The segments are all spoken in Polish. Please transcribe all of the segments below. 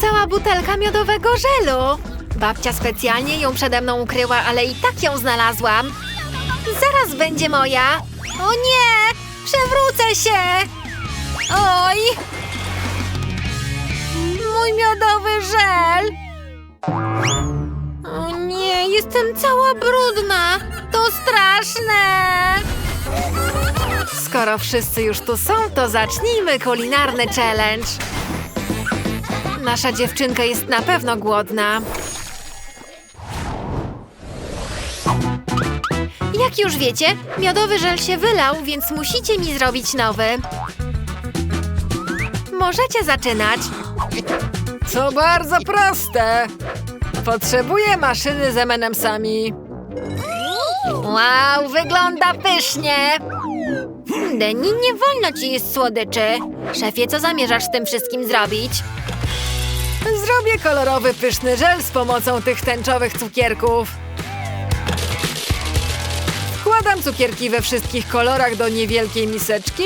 Cała butelka miodowego żelu. Babcia specjalnie ją przede mną ukryła, ale i tak ją znalazłam. Zaraz będzie moja. O nie! Przewrócę się! Oj! Mój miodowy żel! O nie, jestem cała brudna! To straszne! Skoro wszyscy już tu są, to zacznijmy kulinarny challenge. Nasza dziewczynka jest na pewno głodna. Jak już wiecie, miodowy żel się wylał, więc musicie mi zrobić nowy. Możecie zaczynać. To bardzo proste. Potrzebuję maszyny z M&M'sami. Wow, wygląda pysznie! Deni, nie wolno ci jeść słodyczy. Szefie, co zamierzasz z tym wszystkim zrobić? Zrobię kolorowy, pyszny żel z pomocą tych tęczowych cukierków. Wkładam cukierki we wszystkich kolorach do niewielkiej miseczki,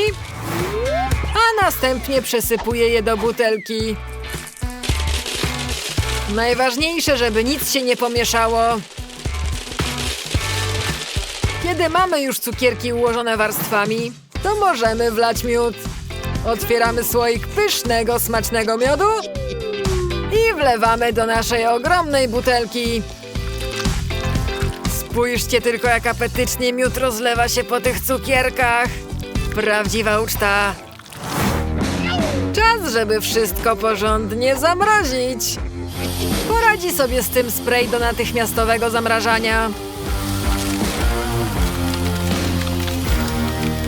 a następnie przesypuję je do butelki. Najważniejsze, żeby nic się nie pomieszało. Kiedy mamy już cukierki ułożone warstwami, to możemy wlać miód. Otwieramy słoik pysznego, smacznego miodu wlewamy do naszej ogromnej butelki. Spójrzcie tylko, jak apetycznie miód rozlewa się po tych cukierkach. Prawdziwa uczta. Czas, żeby wszystko porządnie zamrozić. Poradzi sobie z tym spray do natychmiastowego zamrażania.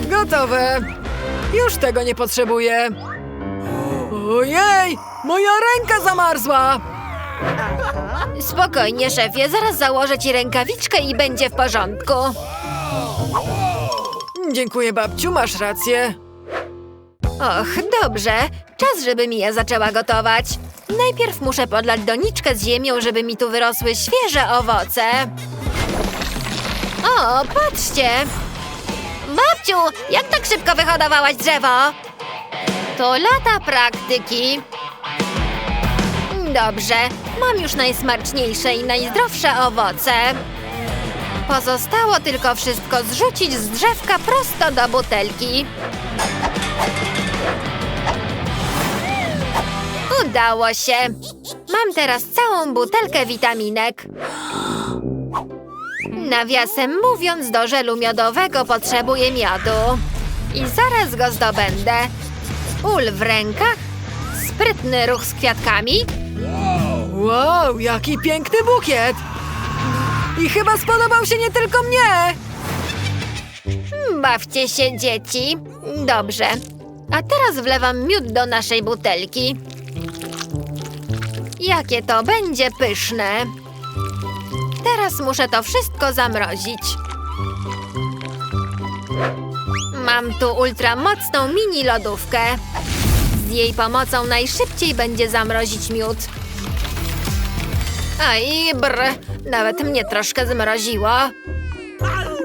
Gotowe. Już tego nie potrzebuję. Ojej! Moja ręka zamarzła! Spokojnie, szefie, zaraz założę ci rękawiczkę i będzie w porządku. Dziękuję, babciu, masz rację. Och, dobrze. Czas, żeby Mija zaczęła gotować. Najpierw muszę podlać doniczkę z ziemią, żeby mi tu wyrosły świeże owoce. O, patrzcie! Babciu, jak tak szybko wyhodowałaś drzewo? To lata praktyki. Dobrze, mam już najsmaczniejsze i najzdrowsze owoce. Pozostało tylko wszystko zrzucić z drzewka prosto do butelki. Udało się! Mam teraz całą butelkę witaminek. Nawiasem mówiąc, do żelu miodowego potrzebuję miodu. I zaraz go zdobędę. Ul w rękach, sprytny ruch z kwiatkami. Wow, jaki piękny bukiet! I chyba spodobał się nie tylko mnie! Bawcie się, dzieci. Dobrze. A teraz wlewam miód do naszej butelki. Jakie to będzie pyszne. Teraz muszę to wszystko zamrozić. Mam tu ultramocną mini lodówkę. Z jej pomocą najszybciej będzie zamrozić miód. Aj, brr, nawet mnie troszkę zmroziło.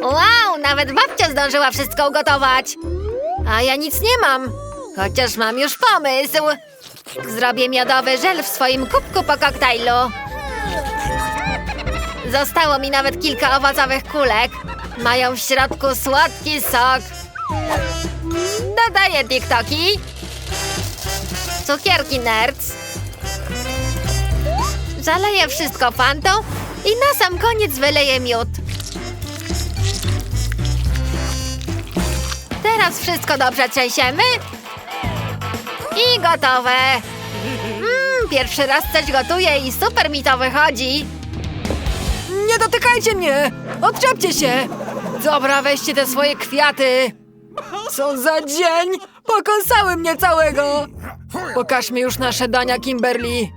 Wow, nawet babcia zdążyła wszystko ugotować. A ja nic nie mam. Chociaż mam już pomysł. Zrobię miodowy żel w swoim kubku po koktajlu. Zostało mi nawet kilka owocowych kulek. Mają w środku słodki sok. Dodaję tiktoki. Cukierki nerds. Zaleję wszystko fantą i na sam koniec wyleję miód. Teraz wszystko dobrze trzęsiemy. I gotowe. Mmm, pierwszy raz coś gotuję i super mi to wychodzi. Nie dotykajcie mnie! Odczepcie się! Dobra, weźcie te swoje kwiaty! Co za dzień! Pokąsały mnie całego! Pokażmy już nasze dania, Kimberly.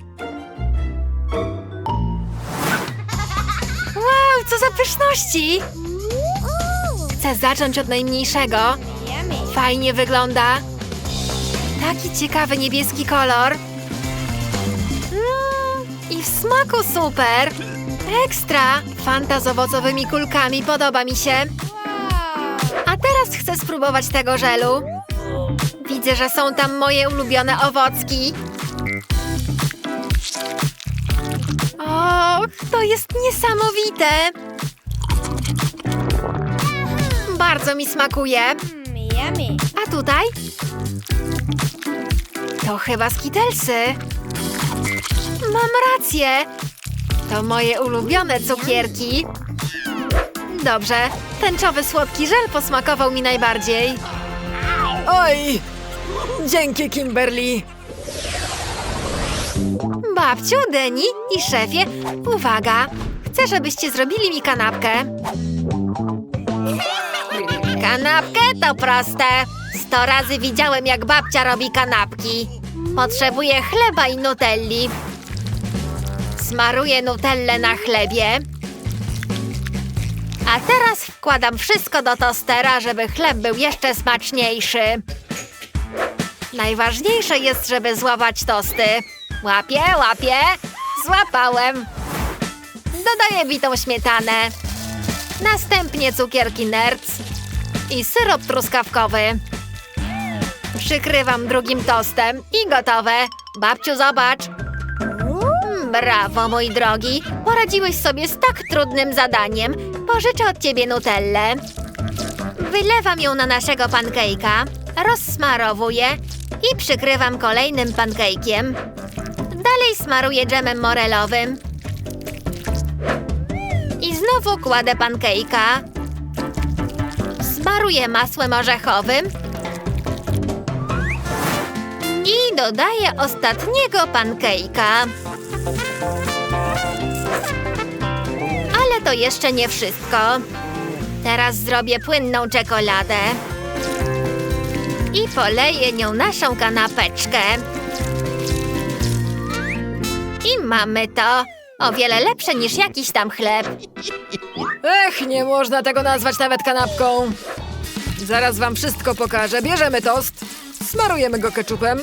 Wow, co za pyszności! Chcę zacząć od najmniejszego. Fajnie wygląda. Taki ciekawy niebieski kolor. Mm, I w smaku super. Ekstra! Fanta z owocowymi kulkami podoba mi się. Teraz chcę spróbować tego żelu. Widzę, że są tam moje ulubione owocki. Och, to jest niesamowite! Bardzo mi smakuje. A tutaj? To chyba skitelsy. Mam rację. To moje ulubione cukierki. Dobrze, tęczowy słodki żel posmakował mi najbardziej. Oj! Dzięki, Kimberly. Babciu, Deni i szefie, uwaga! Chcę, żebyście zrobili mi kanapkę. Kanapkę to proste. Sto razy widziałem, jak babcia robi kanapki. Potrzebuję chleba i nutelli. Smaruję nutellę na chlebie. A teraz wkładam wszystko do tostera, żeby chleb był jeszcze smaczniejszy. Najważniejsze jest, żeby złapać tosty. Łapię, łapię. Złapałem. Dodaję bitą śmietanę. Następnie cukierki nerds i syrop truskawkowy. Przykrywam drugim tostem i gotowe. Babciu, zobacz. Brawo, mój drogi. Poradziłeś sobie z tak trudnym zadaniem. Pożyczę od ciebie nutellę. Wylewam ją na naszego pancake'a, rozsmarowuję i przykrywam kolejnym pancake'iem. Dalej smaruję dżemem morelowym. I znowu kładę pancake'a. Smaruję masłem orzechowym. I dodaję ostatniego pancake'a. To jeszcze nie wszystko. Teraz zrobię płynną czekoladę. I poleję nią naszą kanapeczkę. I mamy to. O wiele lepsze niż jakiś tam chleb. Ech, nie można tego nazwać nawet kanapką. Zaraz wam wszystko pokażę. Bierzemy tost, smarujemy go keczupem,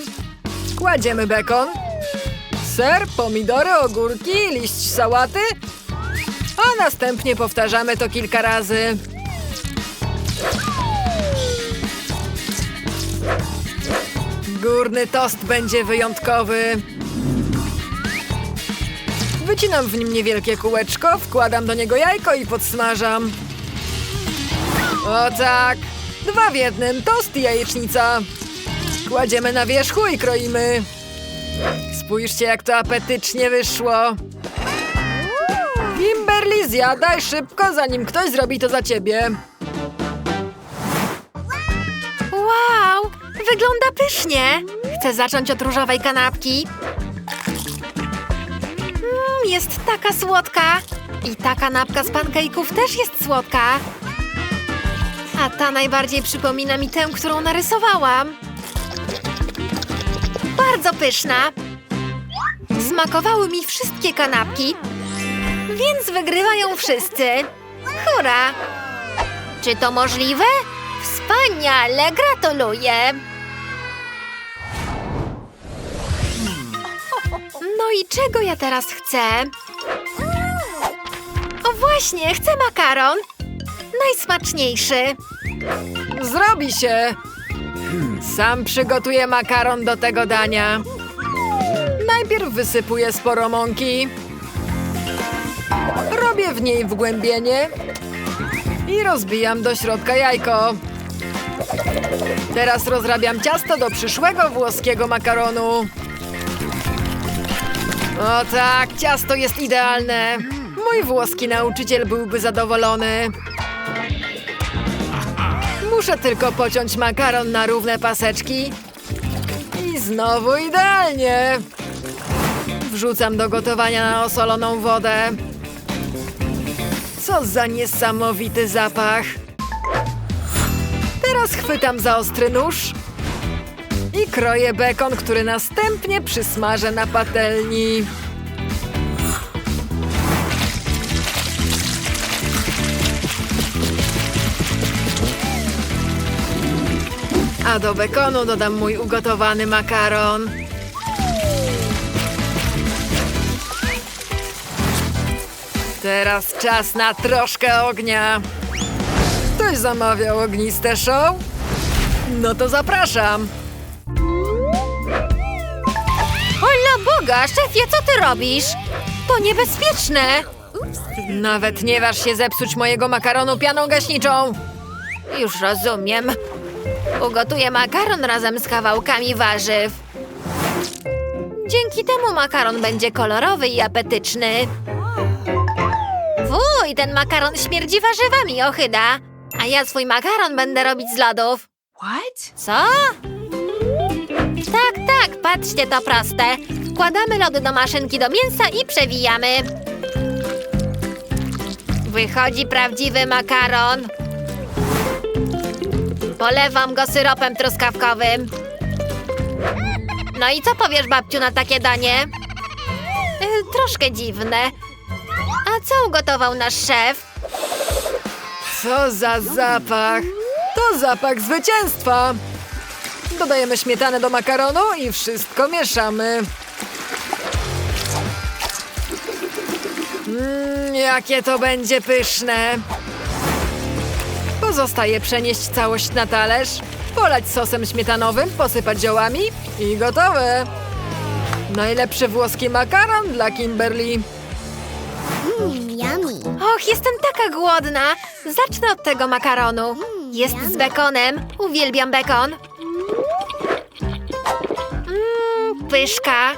kładziemy bekon, ser, pomidory, ogórki, liść sałaty, a następnie powtarzamy to kilka razy. Górny tost będzie wyjątkowy. Wycinam w nim niewielkie kółeczko, wkładam do niego jajko i podsmażam. O tak! Dwa w jednym, tost i jajecznica. Kładziemy na wierzchu i kroimy. Spójrzcie, jak to apetycznie wyszło. Kimberly, zjadaj szybko, zanim ktoś zrobi to za ciebie. Wow, wygląda pysznie. Chcę zacząć od różowej kanapki. Mmm, jest taka słodka. I ta kanapka z pancake'ów też jest słodka. A ta najbardziej przypomina mi tę, którą narysowałam. Bardzo pyszna. Smakowały mi wszystkie kanapki, więc wygrywają wszyscy. Hurra! Czy to możliwe? Wspaniale, gratuluję! No i czego ja teraz chcę? O właśnie, chcę makaron. Najsmaczniejszy. Zrobi się! Sam przygotuję makaron do tego dania. Najpierw wysypuję sporo mąki. Robię w niej wgłębienie i rozbijam do środka jajko. Teraz rozrabiam ciasto do przyszłego włoskiego makaronu. O tak, ciasto jest idealne. Mój włoski nauczyciel byłby zadowolony. Muszę tylko pociąć makaron na równe paseczki. I znowu idealnie. Wrzucam do gotowania na osoloną wodę. Co za niesamowity zapach. Teraz chwytam za ostry nóż i kroję bekon, który następnie przysmażę na patelni. A do bekonu dodam mój ugotowany makaron. Teraz czas na troszkę ognia. Ktoś zamawiał ogniste show? No to zapraszam. Hola Boga, szefie, co ty robisz? To niebezpieczne! Nawet nie waż się zepsuć mojego makaronu pianą gaśniczą. Już rozumiem. Ugotuję makaron razem z kawałkami warzyw. Dzięki temu makaron będzie kolorowy i apetyczny. Wuj, ten makaron śmierdzi warzywami, ochyda. A ja swój makaron będę robić z lodów. What? Co? Tak, tak, patrzcie, to proste. Wkładamy lody do maszynki do mięsa i przewijamy. Wychodzi prawdziwy makaron. Polewam go syropem truskawkowym. No i co powiesz, babciu, na takie danie? Y, troszkę dziwne. A co ugotował nasz szef? Co za zapach! To zapach zwycięstwa! Dodajemy śmietanę do makaronu i wszystko mieszamy. Mmm, jakie to będzie pyszne! Pozostaje przenieść całość na talerz, polać sosem śmietanowym, posypać ziołami i gotowe! Najlepszy włoski makaron dla Kimberly. Och, jestem taka głodna. Zacznę od tego makaronu. Jest z bekonem. Uwielbiam bekon. Mmm, pyszka.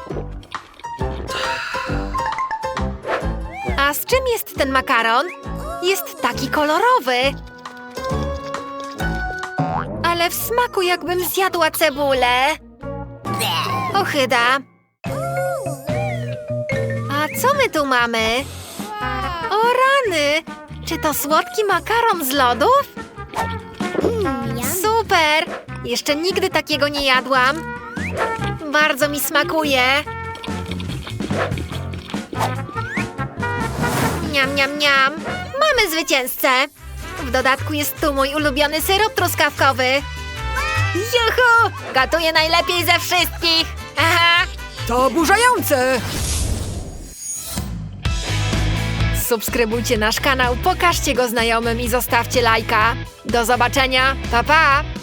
A z czym jest ten makaron? Jest taki kolorowy. Ale w smaku jakbym zjadła cebulę. Ochyda. A co my tu mamy? O rany! Czy to słodki makaron z lodów? Super! Jeszcze nigdy takiego nie jadłam. Bardzo mi smakuje. Niam, niam, niam. Mamy zwycięzcę. W dodatku jest tu mój ulubiony syrop truskawkowy. Juhu! Gotuję najlepiej ze wszystkich. Aha! To oburzające! Subskrybujcie nasz kanał, pokażcie go znajomym i zostawcie lajka. Do zobaczenia, pa pa!